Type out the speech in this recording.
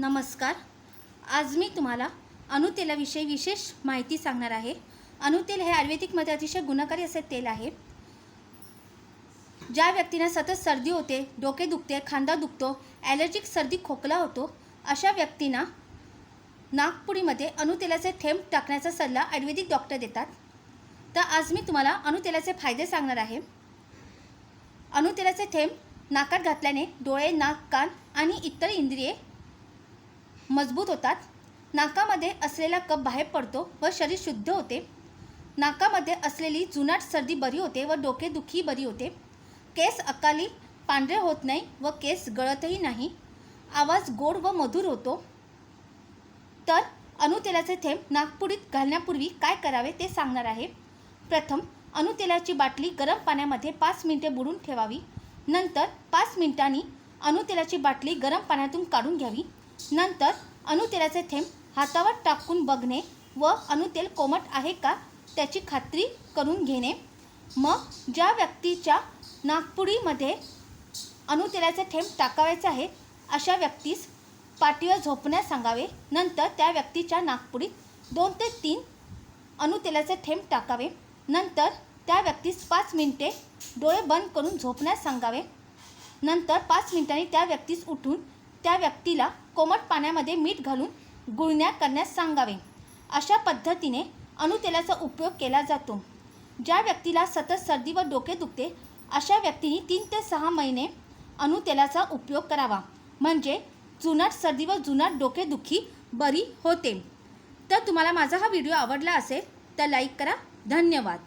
नमस्कार. आज मी तुम्हाला अणुतेलाविषयी विशेष माहिती सांगणार आहे. अणुतेल हे आयुर्वेदिकमध्ये अतिशय गुणकारी असे तेल आहे. ज्या व्यक्तींना सतत सर्दी होते डोके दुखते खांदा दुखतो ॲलर्जिक सर्दी खोकला होतो अशा व्यक्तींना नागपुडीमध्ये अणुतेलाचे थेंब टाकण्याचा सल्ला आयुर्वेदिक डॉक्टर देतात. तर आज मी तुम्हाला अणुतेलाचे फायदे सांगणार आहे. अणुतेलाचे थेंब नाकात घातल्याने डोळे नाक कान आणि इतर इंद्रिये मजबूत होतात. नाकामध्ये असलेला कप बाहेर पडतो व शरीर शुद्ध होते. नाकामध्ये असलेली जुनाट सर्दी बरी होते व डोकेदुखी बरी होते. केस अकाली पांढरे होत नाही व केस गळतही नाही. आवाज गोड व मधुर होतो. तर अणुतेलाचे थेंब नागपुडीत घालण्यापूर्वी काय करावे ते सांगणार आहे. प्रथम अणुतेलाची बाटली गरम पाण्यामध्ये पाच मिनिटे बुडून ठेवावी. नंतर पाच मिनिटांनी अणुतेलाची बाटली गरम पाण्यातून काढून घ्यावी. नंतर अणुतेलाचे थेंब हातावर टाकून बघणे व अणुतेल कोमट आहे का त्याची खात्री करून घेणे. मग ज्या व्यक्तीच्या नागपुडीमध्ये अणुतेलाचे थेंब टाकावायचे आहे अशा व्यक्तीस पाठीवर झोपण्यास सांगावे. नंतर त्या व्यक्तीच्या नागपुडीत दोन ते तीन अणुतेलाचे थेंब टाकावे. नंतर त्या व्यक्तीस पाच मिनिटे डोळे बंद करून झोपण्यास सांगावे. नंतर पाच मिनिटांनी त्या व्यक्तीस उठून त्या व्यक्तीला कोमट पाण्यामध्ये मीठ घालून गुळण्या करण्यास सांगावे. अशा पद्धतीने अणुतेलाचा उपयोग केला जातो. ज्या व्यक्तीला सतत सर्दी व डोके दुखते अशा व्यक्तीने तीन ते सहा महिने अणुतेलाचा उपयोग करावा. म्हणजे जुनाट सर्दी व जुनाट डोकेदुखी बरी होते. तर तुम्हाला माझा हा व्हिडिओ आवडला असेल तर लाईक करा. धन्यवाद.